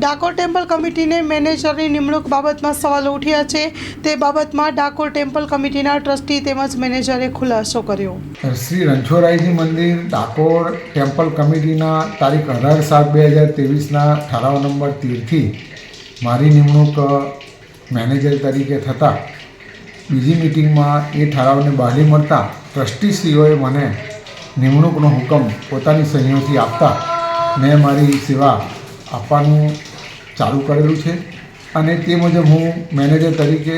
Dakor temple કમિટીને મેનેજરની નિમણૂક બાબતમાં સવાલો ઉઠ્યા છે. તે બાબતમાં ડાકોર ટેમ્પલ કમિટીના ટ્રસ્ટી તેમજ મેનેજરે ખુલાસો કર્યો. શ્રી રણછોડરાયજી મંદિર, ડાકોર ટેમ્પલ કમિટીના તારીખ અઢાર સાત બે હજાર ત્રેવીસના ઠરાવ નંબર તેરથી મારી નિમણૂક મેનેજર તરીકે થતાં બીજી મિટિંગમાં એ ઠરાવને બહાલી મળતા ટ્રસ્ટીશ્રીઓએ મને નિમણૂકનો હુકમ પોતાની સહીઓથી આપતા મેં મારી સેવા આપવાનું ચાલુ કરેલું છે અને તે મુજબ હું મેનેજર તરીકે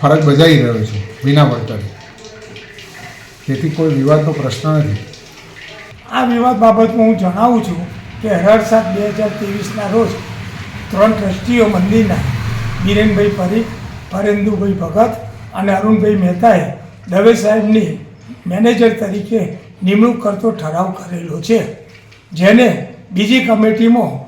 ફરજ બજાવી રહ્યો છું વિના વળતરે. તેથી કોઈ વિવાદનો પ્રશ્ન નથી. આ વિવાદ બાબતમાં હું જણાવું છું કે અઢાર સાત બે હજાર ત્રેવીસના રોજ ત્રણ ટ્રસ્ટીઓ મંદિરના બીરેનભાઈ પરીખ પરેન્દુભાઈ ભગત અને અરુણભાઈ મહેતાએ દવે સાહેબની મેનેજર તરીકે નિમણૂક કરતો ઠરાવ કરેલો છે. જેને બીજી કમિટીમાં